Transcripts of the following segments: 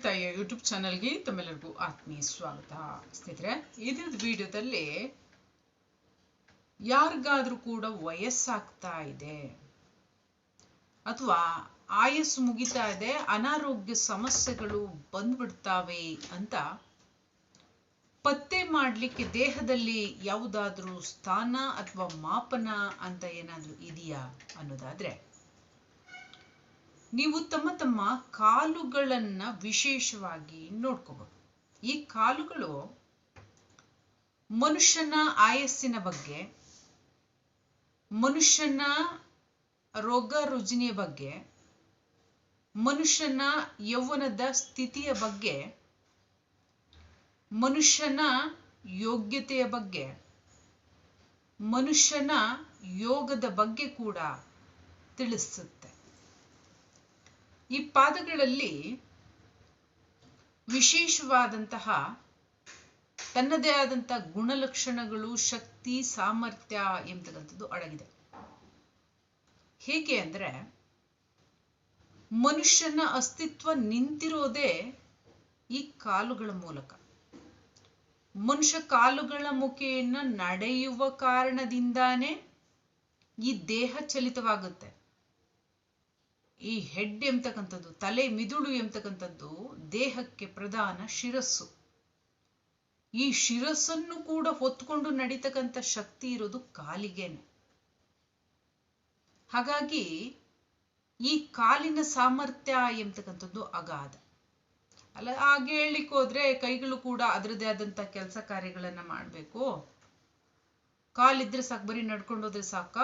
ತಾಯಿಯ ಯೂಟ್ಯೂಬ್ ಚಾನಲ್ಗೆ ತಮ್ಮೆಲ್ಲರಿಗೂ ಆತ್ಮೀಯ ಸ್ವಾಗತ. ಸ್ನೇಹಿತರೆ ಇದ್ರ ವಿಡಿಯೋದಲ್ಲಿ ಯಾರಿಗಾದ್ರೂ ಕೂಡ ವಯಸ್ಸಾಗ್ತಾ ಇದೆ ಅಥವಾ ಆಯಸ್ಸು ಮುಗಿತಾ ಇದೆ, ಅನಾರೋಗ್ಯ ಸಮಸ್ಯೆಗಳು ಬಂದ್ಬಿಡ್ತಾವೆ ಅಂತ ಪತ್ತೆ ಮಾಡಲಿಕ್ಕೆ ದೇಹದಲ್ಲಿ ಯಾವುದಾದ್ರೂ ಸ್ಥಾನ ಅಥವಾ ಮಾಪನ ಅಂತ ಏನಾದ್ರೂ ಇದೆಯಾ ಅನ್ನೋದಾದ್ರೆ ನೀವು ತಮ್ಮ ತಮ್ಮ ಕಾಲುಗಳನ್ನ ವಿಶೇಷವಾಗಿ ನೋಡ್ಕೋಬಹುದು. ಈ ಕಾಲುಗಳು ಮನುಷ್ಯನ ಆಯಸ್ಸಿನ ಬಗ್ಗೆ, ಮನುಷ್ಯನ ರೋಗ ರುಜಿನಿಯ ಬಗ್ಗೆ, ಮನುಷ್ಯನ ಯೌವನದ ಸ್ಥಿತಿಯ ಬಗ್ಗೆ, ಮನುಷ್ಯನ ಯೋಗ್ಯತೆಯ ಬಗ್ಗೆ, ಮನುಷ್ಯನ ಯೋಗದ ಬಗ್ಗೆ ಕೂಡ ತಿಳಿಸುತ್ತೆ. ಈ ಪಾದಗಳಲ್ಲಿ ವಿಶೇಷವಾದಂತಹ ತನ್ನದೇ ಆದಂತಹ ಗುಣಲಕ್ಷಣಗಳು, ಶಕ್ತಿ, ಸಾಮರ್ಥ್ಯ ಎಂಬತಕ್ಕಂಥದ್ದು ಅಡಗಿದೆ. ಹೇಗೆ ಅಂದ್ರೆ ಮನುಷ್ಯನ ಅಸ್ತಿತ್ವ ನಿಂತಿರೋದೇ ಈ ಕಾಲುಗಳ ಮೂಲಕ. ಮನುಷ್ಯ ಕಾಲುಗಳ ಮುಖೆಯನ್ನ ನಡೆಯುವ ಕಾರಣದಿಂದಾನೇ ಈ ದೇಹ ಚಲಿತವಾಗುತ್ತೆ. ಈ ಹೆಡ್ ಎಂಬತಕ್ಕಂಥದ್ದು, ತಲೆ ಮಿದುಳು ಎಂಬತಕ್ಕಂಥದ್ದು ದೇಹಕ್ಕೆ ಪ್ರಧಾನ ಶಿರಸ್ಸು. ಈ ಶಿರಸ್ಸನ್ನು ಕೂಡ ಹೊತ್ಕೊಂಡು ನಡೀತಕ್ಕಂಥ ಶಕ್ತಿ ಇರೋದು ಕಾಲಿಗೆನೆ. ಹಾಗಾಗಿ ಈ ಕಾಲಿನ ಸಾಮರ್ಥ್ಯ ಎಂಬತಕ್ಕಂಥದ್ದು ಅಗಾಧ. ಅಲ್ಲ, ಹಾಗೆ ಹೇಳಲಿಕ್ಕೆ ಹೋದ್ರೆ ಕೈಗಳು ಕೂಡ ಅದರದೇ ಆದಂತ ಕೆಲಸ ಕಾರ್ಯಗಳನ್ನ ಮಾಡಬೇಕು. ಕಾಲಿದ್ರೆ ಸಾಕು, ಬರೀ ನಡ್ಕೊಂಡು ಹೋದ್ರೆ ಸಾಕ?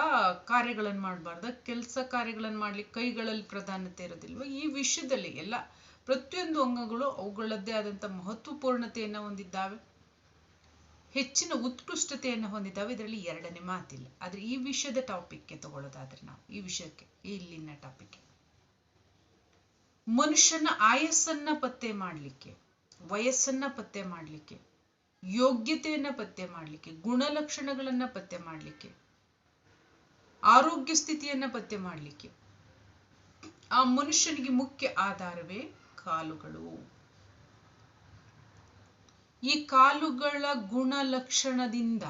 ಕಾರ್ಯಗಳನ್ನು ಮಾಡಬಾರ್ದ? ಕೆಲಸ ಕಾರ್ಯಗಳನ್ನು ಮಾಡ್ಲಿಕ್ಕೆ ಕೈಗಳಲ್ಲಿ ಪ್ರಧಾನತೆ ಇರೋದಿಲ್ವ? ಈ ವಿಷಯದಲ್ಲಿ ಎಲ್ಲ ಪ್ರತಿಯೊಂದು ಅಂಗಗಳು ಅವುಗಳದ್ದೇ ಆದಂತ ಮಹತ್ವಪೂರ್ಣತೆಯನ್ನು ಹೊಂದಿದ್ದಾವೆ. ಹೆಚ್ಚಿನ ಉತ್ಕೃಷ್ಟತೆಯನ್ನು ಹೊಂದಿದ್ದಾವೆ. ಇದರಲ್ಲಿ ಎರಡನೇ ಮಾತಿಲ್ಲ. ಆದ್ರೆ ಈ ವಿಷಯದ ಟಾಪಿಕ್ಗೆ ತಗೊಳ್ಳೋದಾದ್ರೆ ನಾವು, ಈ ವಿಷಯಕ್ಕೆ, ಇಲ್ಲಿನ ಟಾಪಿಕ್ ಮನುಷ್ಯನ ಆಯಸ್ಸನ್ನ ಪತ್ತೆ ಮಾಡಲಿಕ್ಕೆ, ವಯಸ್ಸನ್ನ ಪತ್ತೆ ಮಾಡಲಿಕ್ಕೆ ಯೋಗ್ಯತೆಯನ್ನ ಪತ್ತೆ ಮಾಡಲಿಕ್ಕೆ, ಗುಣಲಕ್ಷಣಗಳನ್ನ ಪತ್ತೆ ಮಾಡಲಿಕ್ಕೆ, ಆರೋಗ್ಯ ಸ್ಥಿತಿಯನ್ನ ಪತ್ತೆ ಮಾಡಲಿಕ್ಕೆ ಆ ಮನುಷ್ಯನಿಗೆ ಮುಖ್ಯ ಆಧಾರವೇ ಕಾಲುಗಳು. ಈ ಕಾಲುಗಳ ಗುಣಲಕ್ಷಣದಿಂದ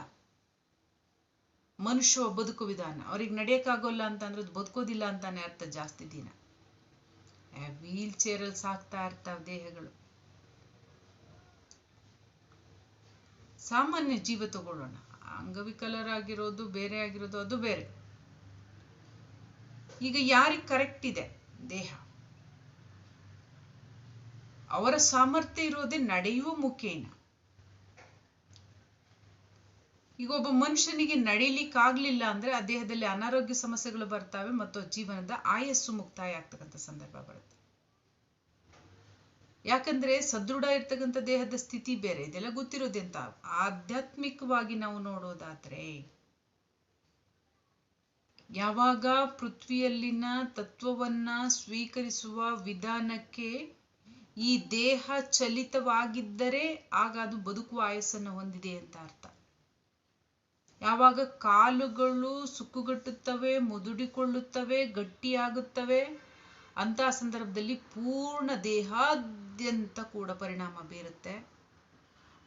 ಮನುಷ್ಯ ಬದುಕು ವಿಧಾನ. ಅವ್ರಿಗೆ ನಡೆಯಕ್ಕಾಗೋಲ್ಲ ಅಂತಂದ್ರೆ ಅದು ಬದುಕೋದಿಲ್ಲ ಅಂತಾನೆ ಅರ್ಥ ಜಾಸ್ತಿ ದಿನ. ವೀಲ್ ಚೇರಲ್ಲಿ ಸಾಕ್ತಾ ಇರ್ತಾವ ದೇಹಗಳು. ಸಾಮಾನ್ಯ ಜೀವ ತಗೊಳ್ಳೋಣ. ಅಂಗವಿಕಲರಾಗಿರೋದು, ಬೇರೆ ಆಗಿರೋದು, ಅದು ಬೇರೆ. ಈಗ ಯಾರಿಗೆ ಕರೆಕ್ಟ್ ಇದೆ? ದೇಹ. ಅವರ ಸಾಮರ್ಥ್ಯ ಇರೋದೇ ನಡೆಯುವ ಮುಖೇನ. ಈಗ ಒಬ್ಬ ಮನುಷ್ಯನಿಗೆ ನಡೀಲಿಕ್ಕಾಗ್ಲಿಲ್ಲ ಅಂದ್ರೆ ಆ ದೇಹದಲ್ಲಿ ಅನಾರೋಗ್ಯ ಸಮಸ್ಯೆಗಳು ಬರ್ತವೆ ಮತ್ತು ಜೀವನದ ಆಯಸ್ಸು ಮುಕ್ತಾಯ ಆಗ್ತಕ್ಕಂಥ ಸಂದರ್ಭ ಬರುತ್ತೆ. ಯಾಕಂದ್ರೆ ಸದೃಢ ಇರ್ತಕ್ಕಂಥ ದೇಹದ ಸ್ಥಿತಿ ಬೇರೆ, ಇದೆಲ್ಲ ಗೊತ್ತಿರೋದೆಂತ ಆಧ್ಯಾತ್ಮಿಕವಾಗಿ ನಾವು ನೋಡೋದಾದ್ರೆ, ಯಾವಾಗ ಪೃಥ್ವಿಯಲ್ಲಿನ ತತ್ವವನ್ನ ಸ್ವೀಕರಿಸುವ ವಿಧಾನಕ್ಕೆ ಈ ದೇಹ ಚಲಿತವಾಗಿದ್ದರೆ ಆಗ ಅದು ಬದುಕುವ ಆಯಸ್ಸನ್ನು ಹೊಂದಿದೆ ಅಂತ ಅರ್ಥ. ಯಾವಾಗ ಕಾಲುಗಳು ಸುಕ್ಕುಗಟ್ಟುತ್ತವೆ, ಮುದುಡಿಕೊಳ್ಳುತ್ತವೆ, ಗಟ್ಟಿಯಾಗುತ್ತವೆ ಅಂತ ಸಂದರ್ಭದಲ್ಲಿ ಪೂರ್ಣ ದೇಹಾದ್ಯಂತ ಕೂಡ ಪರಿಣಾಮ ಬೀರುತ್ತೆ.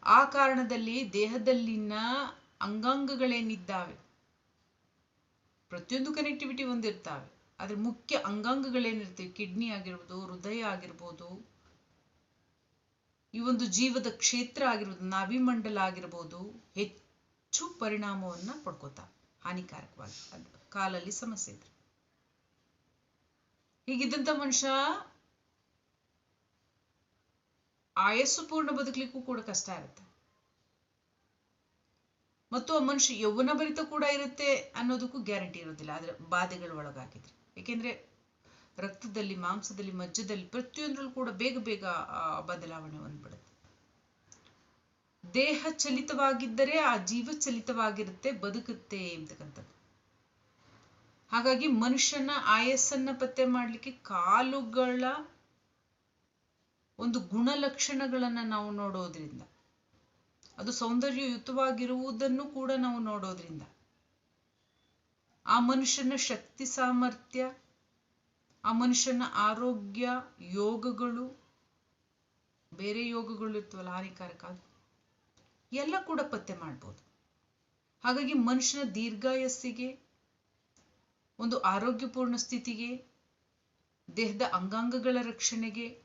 ಆ ಕಾರಣದಲ್ಲಿ ದೇಹದಲ್ಲಿನ ಅಂಗಾಂಗಗಳೇನಿದ್ದಾವೆ? ಪ್ರತಿಯೊಂದು ಕನೆಕ್ಟಿವಿಟಿ ಹೊಂದಿರ್ತಾವೆ. ಆದ್ರೆ ಮುಖ್ಯ ಅಂಗಾಂಗಗಳೇನಿರ್ತವೆ? ಕಿಡ್ನಿ ಆಗಿರ್ಬೋದು, ಹೃದಯ ಆಗಿರ್ಬೋದು, ಈ ಒಂದು ಜೀವದ ಕ್ಷೇತ್ರ ಆಗಿರ್ಬೋದು, ನಾಭಿಮಂಡಲ ಆಗಿರ್ಬೋದು, ಹೆಚ್ಚು ಪರಿಣಾಮವನ್ನ ಪಡ್ಕೋತಾವೆ. ಹಾನಿಕಾರಕವಾಗಿ. ಕಾಲಲ್ಲಿ ಸಮಸ್ಯೆ ಇದ್ರೆ. ಹೀಗಿದ್ದಂತ ಮನುಷ್ಯ ಆಯಸ್ಸು ಪೂರ್ಣ ಬದುಕಲಿಕ್ಕೂ ಕೂಡ ಕಷ್ಟ ಇರುತ್ತೆ. ಮತ್ತು ಆ ಮನುಷ್ಯ ಯೌವನ ಭರಿತ ಕೂಡ ಇರುತ್ತೆ ಅನ್ನೋದಕ್ಕೂ ಗ್ಯಾರಂಟಿ ಇರೋದಿಲ್ಲ. ಆದ್ರೆ ಬಾಧೆಗಳು ಒಳಗಾಗಿದ್ರೆ. ಏಕೆಂದ್ರೆ ರಕ್ತದಲ್ಲಿ, ಮಾಂಸದಲ್ಲಿ, ಮಜ್ಜದಲ್ಲಿ ಪ್ರತಿಯೊಂದ್ರಲ್ಲೂ ಕೂಡ ಬೇಗ ಬೇಗ ಬದಲಾವಣೆ ಹೊಂದ್ಬಿಡುತ್ತೆ ದೇಹ ಚಲಿತವಾಗಿದ್ದರೆ ಆ ಜೀವ ಚಲಿತವಾಗಿರುತ್ತೆ, ಬದುಕುತ್ತೆ ಎಂಬತಕ್ಕಂಥದ್ದು ಹಾಗಾಗಿ ಮನುಷ್ಯನ ಆಯಸ್ಸನ್ನ ಪತ್ತೆ ಮಾಡಲಿಕ್ಕೆ ಕಾಲುಗಳ ಒಂದು ಗುಣಲಕ್ಷಣಗಳನ್ನ ನಾವು ನೋಡೋದ್ರಿಂದ, ಅದು ಸೌಂದರ್ಯಯುತವಾಗಿರುವುದನ್ನು ಕೂಡ ನಾವು ನೋಡೋದ್ರಿಂದ, ಆ ಮನುಷ್ಯನ ಶಕ್ತಿ ಸಾಮರ್ಥ್ಯ, ಆ ಮನುಷ್ಯನ ಆರೋಗ್ಯ, ಯೋಗಗಳು, ಬೇರೆ ಯೋಗಗಳು ಇರ್ತವಲ್ಲ, ಹಾನಿಕಾರಕ, ಎಲ್ಲ ಕೂಡ ಪತ್ತೆ ಮಾಡ್ಬೋದು. ಹಾಗಾಗಿ ಮನುಷ್ಯನ ದೀರ್ಘಾಯಸ್ಸಿಗೆ ಒಂದು ಆರೋಗ್ಯಪೂರ್ಣ ಸ್ಥಿತಿಗೆ, ದೇಹದ ಅಂಗಾಂಗಗಳ ರಕ್ಷಣೆಗೆ,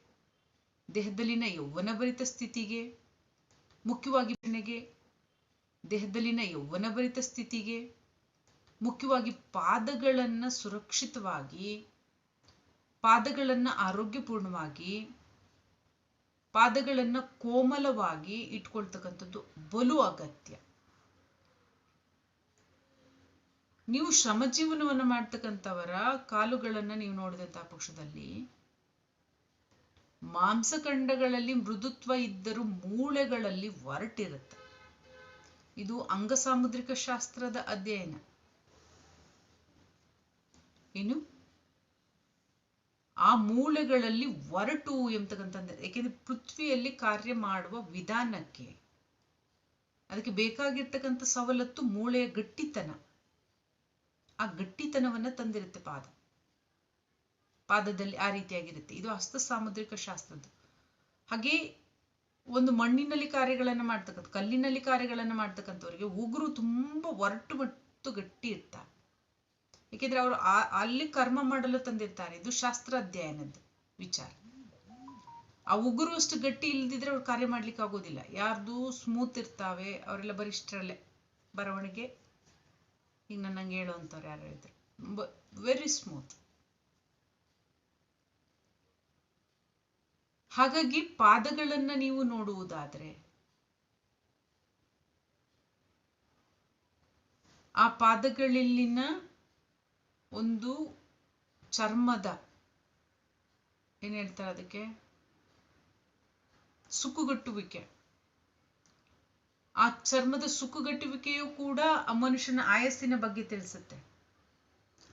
ದೇಹದಲ್ಲಿನ ಯೌವನಭರಿತ ಸ್ಥಿತಿಗೆ, ಮುಖ್ಯವಾಗಿ ದೇಹದಲ್ಲಿನ ಯೌವನಭರಿತ ಸ್ಥಿತಿಗೆ, ಮುಖ್ಯವಾಗಿ ಪಾದಗಳನ್ನು ಸುರಕ್ಷಿತವಾಗಿ, ಪಾದಗಳನ್ನು ಆರೋಗ್ಯಪೂರ್ಣವಾಗಿ, ಪಾದಗಳನ್ನು ಕೋಮಲವಾಗಿ ಇಟ್ಕೊಳ್ತಕ್ಕಂಥದ್ದು ಬಲು ಅಗತ್ಯ. ನೀವು ಶ್ರಮ ಜೀವನವನ್ನು ಮಾಡ್ತಕ್ಕಂಥವರ ಕಾಲುಗಳನ್ನು ನೀವು ನೋಡಿದಂತಹ ಪಕ್ಷದಲ್ಲಿ ಮಾಂಸಖಂಡಗಳಲ್ಲಿ ಮೃದುತ್ವ ಇದ್ದರೂ ಮೂಳೆಗಳಲ್ಲಿ ಒರಟಿರುತ್ತೆ. ಇದು ಅಂಗಸಾಮುದ್ರಿಕ ಶಾಸ್ತ್ರದ ಅಧ್ಯಯನ. ಏನು? ಆ ಮೂಳೆಗಳಲ್ಲಿ ಒರಟು ಎಂಬತಕ್ಕಂಥದ್ದು. ಯಾಕೆಂದ್ರೆ ಪೃಥ್ವಿಯಲ್ಲಿ ಕಾರ್ಯ ಮಾಡುವ ವಿಧಾನಕ್ಕೆ ಅದಕ್ಕೆ ಬೇಕಾಗಿರ್ತಕ್ಕಂಥ ಸವಲತ್ತು ಮೂಳೆಯ ಗಟ್ಟಿತನ. ಆ ಗಟ್ಟಿತನವನ್ನ ತಂದಿರುತ್ತೆ ಪಾದ. ಪಾದದಲ್ಲಿ ಆ ರೀತಿಯಾಗಿರುತ್ತೆ. ಇದು ಹಸ್ತ ಸಾಮುದ್ರಿಕ ಶಾಸ್ತ್ರದ್ದು ಹಾಗೆ ಒಂದು ಮಣ್ಣಿನಲ್ಲಿ ಕಾರ್ಯಗಳನ್ನು ಮಾಡ್ತಕ್ಕಂಥ, ಕಲ್ಲಿನಲ್ಲಿ ಕಾರ್ಯಗಳನ್ನು ಮಾಡ್ತಕ್ಕಂಥವ್ರಿಗೆ ಉಗುರು ತುಂಬಾ ಒರಟು ಮತ್ತು ಗಟ್ಟಿ ಇರ್ತಾರೆ. ಏಕೆಂದ್ರೆ ಅವರು ಅಲ್ಲಿ ಕರ್ಮ ಮಾಡಲು ತಂದಿರ್ತಾರೆ. ಇದು ಶಾಸ್ತ್ರ ಅಧ್ಯಯನದ್ದು, ವಿಚಾರ. ಆ ಉಗುರು ಅಷ್ಟು ಗಟ್ಟಿ ಇಲ್ದಿದ್ರೆ ಅವ್ರು ಕಾರ್ಯ ಮಾಡ್ಲಿಕ್ಕೆ ಆಗೋದಿಲ್ಲ. ಯಾರ್ದು ಸ್ಮೂತ್ ಇರ್ತಾವೆ, ಅವರೆಲ್ಲ ಬರಿಷ್ಠರಲ್ಲೇ ಬರವಣಿಗೆ ಈಗ ನನ್ನಂಗೆ ಹೇಳುವಂಥವ್ರು ಯಾರು ಹೇಳಿದ್ರು ವೆರಿ ಸ್ಮೂತ್ ಹಾಗಾಗಿ ಪಾದಗಳನ್ನ ನೀವು ನೋಡುವುದಾದ್ರೆ, ಆ ಪಾದಗಳಲ್ಲಿನ ಒಂದು ಚರ್ಮದ, ಏನ್ ಹೇಳ್ತಾರೆ ಅದಕ್ಕೆ? ಸುಕ್ಕುಗಟ್ಟುವಿಕೆ ಆ ಚರ್ಮದ ಸುಕ್ಕುಗಟ್ಟುವಿಕೆಯು ಕೂಡ ಆ ಮನುಷ್ಯನ ಆಯಸ್ಸಿನ ಬಗ್ಗೆ ತಿಳಿಸುತ್ತೆ.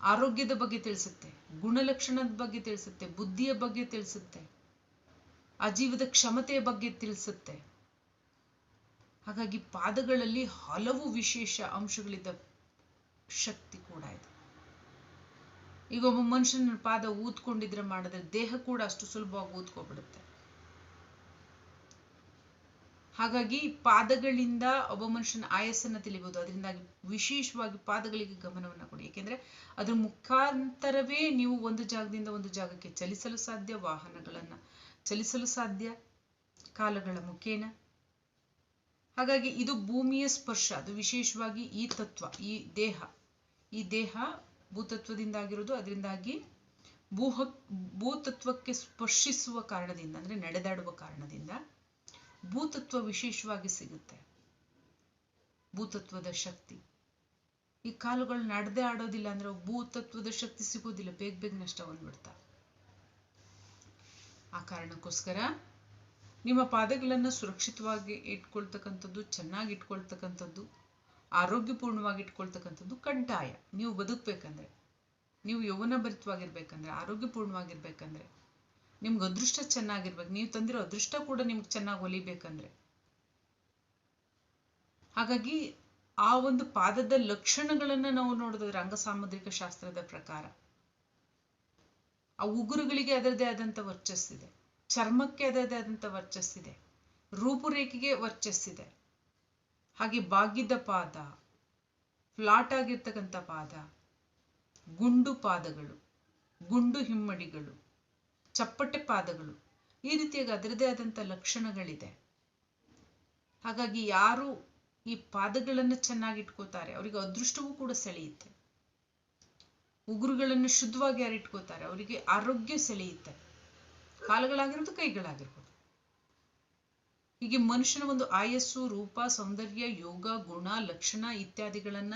ಆರೋಗ್ಯದ ಬಗ್ಗೆ ತಿಳಿಸುತ್ತೆ. ಗುಣಲಕ್ಷಣದ ಬಗ್ಗೆ ತಿಳಿಸುತ್ತೆ. ಬುದ್ಧಿಯ ಬಗ್ಗೆ ತಿಳಿಸುತ್ತೆ. ಆ ಜೀವದ ಕ್ಷಮತೆಯ ಬಗ್ಗೆ ತಿಳಿಸುತ್ತೆ. ಹಾಗಾಗಿ ಪಾದಗಳಲ್ಲಿ ಹಲವು ವಿಶೇಷ ಅಂಶಗಳಿದ್ದ ಶಕ್ತಿ ಕೂಡ ಇದೆ. ಈಗ ಒಬ್ಬ ಮನುಷ್ಯನ ಪಾದ ಊದ್ಕೊಂಡಿದ್ರೆ ಮಾಡಿದ್ರೆ ದೇಹ ಕೂಡ ಅಷ್ಟು ಸುಲಭವಾಗಿ ಊದ್ಕೊಬಿಡುತ್ತೆ. ಹಾಗಾಗಿ ಪಾದಗಳಿಂದ ಒಬ್ಬ ಮನುಷ್ಯನ ಆಯಸ್ಸನ್ನು ತಿಳಿಬಹುದು ಅದರಿಂದಾಗಿ ವಿಶೇಷವಾಗಿ ಪಾದಗಳಿಗೆ ಗಮನವನ್ನು ಕೊಡಿ. ಯಾಕೆಂದ್ರೆ ಅದ್ರ ಮುಖಾಂತರವೇ ನೀವು ಒಂದು ಜಾಗದಿಂದ ಒಂದು ಜಾಗಕ್ಕೆ ಚಲಿಸಲು ಸಾಧ್ಯ, ವಾಹನಗಳನ್ನ ಚಲಿಸಲು ಸಾಧ್ಯ, ಕಾಲಗಳ ಮುಖೇನ. ಹಾಗಾಗಿ ಇದು ಭೂಮಿಯ ಸ್ಪರ್ಶ, ಅದು ವಿಶೇಷವಾಗಿ ಈ ತತ್ವ, ಈ ದೇಹ. ಈ ದೇಹ ಭೂತತ್ವದಿಂದ ಆಗಿರೋದು, ಅದರಿಂದಾಗಿ ಭೂಹ ಭೂತತ್ವಕ್ಕೆ ಸ್ಪರ್ಶಿಸುವ ಕಾರಣದಿಂದ, ಅಂದ್ರೆ ನಡೆದಾಡುವ ಕಾರಣದಿಂದ ಭೂತತ್ವ ವಿಶೇಷವಾಗಿ ಸಿಗುತ್ತೆ. ಭೂತತ್ವದ ಶಕ್ತಿ. ಈ ಕಾಲುಗಳು ನಡೆದೇ ಆಡೋದಿಲ್ಲ ಅಂದ್ರೆ ಭೂತತ್ವದ ಶಕ್ತಿ ಸಿಗೋದಿಲ್ಲ. ಬೇಗ ಬೇಗ ನಷ್ಟ ಬಂದ್ಬಿಡ್ತಾ. ಆ ಕಾರಣಕ್ಕೋಸ್ಕರ ನಿಮ್ಮ ಪಾದಗಳನ್ನ ಸುರಕ್ಷಿತವಾಗಿ ಇಟ್ಕೊಳ್ತಕ್ಕಂಥದ್ದು, ಚೆನ್ನಾಗಿ ಇಟ್ಕೊಳ್ತಕ್ಕಂಥದ್ದು, ಆರೋಗ್ಯಪೂರ್ಣವಾಗಿ ಇಟ್ಕೊಳ್ತಕ್ಕಂಥದ್ದು ಕಡ್ಡಾಯ. ನೀವು ಬದುಕ್ಬೇಕಂದ್ರೆ, ನೀವು ಯೌವನ ಭರಿತವಾಗಿರ್ಬೇಕಂದ್ರೆ ಆರೋಗ್ಯಪೂರ್ಣವಾಗಿರ್ಬೇಕಂದ್ರೆ ನಿಮ್ಗೆ ಅದೃಷ್ಟ ಚೆನ್ನಾಗಿರ್ಬೇಕು. ನೀವು ತಂದಿರೋ ಅದೃಷ್ಟ ಕೂಡ ನಿಮ್ಗೆ ಚೆನ್ನಾಗಿ ಹೊಲಿಬೇಕಂದ್ರೆ. ಹಾಗಾಗಿ ಆ ಒಂದು ಪಾದದ ಲಕ್ಷಣಗಳನ್ನ ನಾವು ನೋಡಿದ್ರೆ ರಂಗಸಾಮುದ್ರಿಕ ಶಾಸ್ತ್ರದ ಪ್ರಕಾರ. ಆ ಉಗುರುಗಳಿಗೆ ಅದರದೇ ಆದಂತ ವರ್ಚಸ್ಸಿದೆ ಚರ್ಮಕ್ಕೆ ಅದರದೇ ಆದಂತ ವರ್ಚಸ್ಸಿದೆ ರೂಪುರೇಖೆಗೆ ವರ್ಚಸ್ಸಿದೆ ಹಾಗೆ ಬಾಗಿದ್ದ ಪಾದ, ಫ್ಲಾಟ್ ಆಗಿರ್ತಕ್ಕಂಥ ಪಾದ, ಗುಂಡು ಪಾದಗಳು, ಗುಂಡು ಹಿಮ್ಮಡಿಗಳು ಚಪ್ಪಟೆ ಪಾದಗಳು. ಈ ರೀತಿಯಾಗಿ ಅದರದೇ ಆದಂಥ ಲಕ್ಷಣಗಳಿದೆ. ಹಾಗಾಗಿ ಯಾರು ಈ ಪಾದಗಳನ್ನು ಚೆನ್ನಾಗಿ ಇಟ್ಕೋತಾರೆ, ಅವರಿಗೆ ಅದೃಷ್ಟವೂ ಕೂಡ ಸೆಳೆಯುತ್ತೆ. ಉಗುರುಗಳನ್ನು ಶುದ್ಧವಾಗಿ ಯಾರು ಇಟ್ಕೋತಾರೆ ಅವರಿಗೆ ಆರೋಗ್ಯ ಸೆಳೆಯುತ್ತೆ. ಕಾಲುಗಳಾಗಿರೋದು ಕೈಗಳಾಗಿರ್ಬೋದು. ಹೀಗೆ ಮನುಷ್ಯನ ಒಂದು ಆಯಸ್ಸು, ರೂಪ, ಸೌಂದರ್ಯ, ಯೋಗ, ಗುಣ, ಲಕ್ಷಣ ಇತ್ಯಾದಿಗಳನ್ನ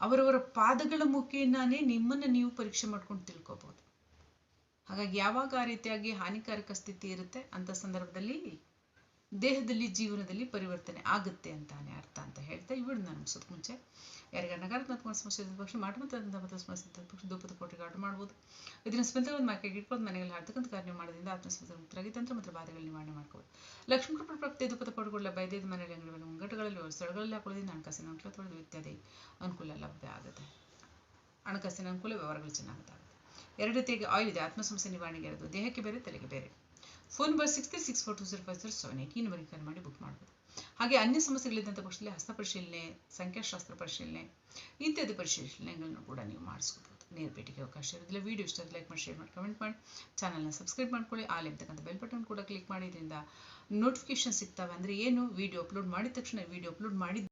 ಅವರವರ ಪಾದಗಳ ಮುಖೇನಾನೇ ನಿಮ್ಮನ್ನ ನೀವು ಪರೀಕ್ಷೆ ಮಾಡ್ಕೊಂಡು ತಿಳ್ಕೊಬಹುದು ಹಾಗಾಗಿ ಯಾವಾಗ ಆ ರೀತಿಯಾಗಿ ಹಾನಿಕಾರಕ ಸ್ಥಿತಿ ಇರುತ್ತೆ ಅಂತ ಸಂದರ್ಭದಲ್ಲಿ ದೇಹದಲ್ಲಿ ಜೀವನದಲ್ಲಿ ಪರಿವರ್ತನೆ ಆಗುತ್ತೆ ಅಂತಾನೆ ಅರ್ಥ ಅಂತ ಹೇಳ್ತಾ ಇವಿಡ್ ನಾನು ಮುಗಿಸೋದು ಮುಂಚೆ. ಯಾರಿಗ ನಕಾರಾತ್ಮಕ ಸಮಸ್ಯೆ ಪಕ್ಷ ಮಾಟಮಂತ ಸಮಸ್ಯೆ ಪಕ್ಷ ದುಪ್ಪದ ಕೋಟೆಗೆ ಆರ್ಡರ್ ಮಾಡ್ಬೋದು. ಇದನ್ನ ಸ್ಪಂದನ ಒಂದು ಮಾಕೆಗೆ ಇಟ್ಕೊಂಡು ಮನೆಯಲ್ಲಿ ಹಾಡ್ತಕ್ಕಂಥ ಕಾರ್ಯ ಮಾಡೋದ್ರಿಂದ ಆತ್ಮಸ್ಪಂದನ ಮುಕ್ತರಾಗಿ ತಂತ್ರ ಮತ್ತು ಬಾಧೆಗಳು ನಿವಾರಣೆ ಮಾಡ್ಕೋಬೋದು. ಲಕ್ಷ್ಮೀ ಕೃಪ ಪ್ರಾಪ್ತಿ ದುಪ್ಪದ ಕೋಟೆಗಳ ಬೈದೇದ ಮನೆಯಲ್ಲಿ ಅಂಗಡಿ ಮುಂಗಟ್ಟುಗಳಲ್ಲಿ ಸ್ಥಳಗಳಲ್ಲಿ ಹಾಕೊಳ್ಳೋದ್ರಿಂದ ಹಣಕಾಸಿನ ಅನುಕೂಲ ತೊಳೆದು ಇತ್ಯಾದಿ ಅನುಕೂಲ ಲಭ್ಯ ಆಗುತ್ತೆ. ಹಣಕಾಸಿನ ಅನುಕೂಲ ವ್ಯವಹಾರಗಳು ಚೆನ್ನಾಗುತ್ತೆ. ಎರಡು ರೀತಿಯಾಗಿ ಆಯಿಲ್ ಇದೆ ಆತ್ಮಸಂಸ್ಥೆ ನಿವಾರಣೆಗೆ ಇರೋದು. ದೇಹಕ್ಕೆ ಬೇರೆ, ತಲೆಗೆ ಬೇರೆ. Phone number six three six four two zero five zero seven eight ಈ ನಂಬರ್ಗೆ ಕರೆ ಮಾಡಿ ಬುಕ್ ಮಾಡ್ಬೋದು. ಹಾಗೆ ಅನ್ಯ ಸಮಸ್ಯೆಗಳಿದ್ದಂಥ ಪಕ್ಷದಲ್ಲಿ ಹಸ್ತ ಪರಿಶೀಲನೆ, ಸಂಖ್ಯಾಶಾಸ್ತ್ರ ಪರಿಶೀಲನೆ ಇಂಥದ್ದು ಪರಿಶೀಲನೆಗಳನ್ನು ಕೂಡ ನೀವು ಮಾಡಿಸ್ಕೋಬೋದು. ನೇರ ಭೇಟಿಗೆ ಅವಕಾಶ ಇರೋದಿಲ್ಲ. ವಿಡಿಯೋ ಇಷ್ಟ ಲೈಕ್ ಮಾಡಿ ಶೇರ್ ಮಾಡಿ ಕಮೆಂಟ್ ಮಾಡಿ. ಚಾನಲ್ನ ಸಬ್ಸ್ಕ್ರೈಬ್ ಮಾಡ್ಕೊಳ್ಳಿ. ಆಲ್ ಇರ್ತಕ್ಕಂಥ ಬೆಲ್ ಬಟನ್ ಕೂಡ ಕ್ಲಿಕ್ ಮಾಡಿ. ಇದರಿಂದ ನೋಟಿಫಿಕೇಶನ್ ಸಿಗ್ತವೆ ಅಂದರೆ ಏನು? ವಿಡಿಯೋ ಅಪ್ಲೋಡ್ ಮಾಡಿದ ತಕ್ಷಣ ವಿಡಿಯೋ ಅಪ್ಲೋಡ್ ಮಾಡಿದ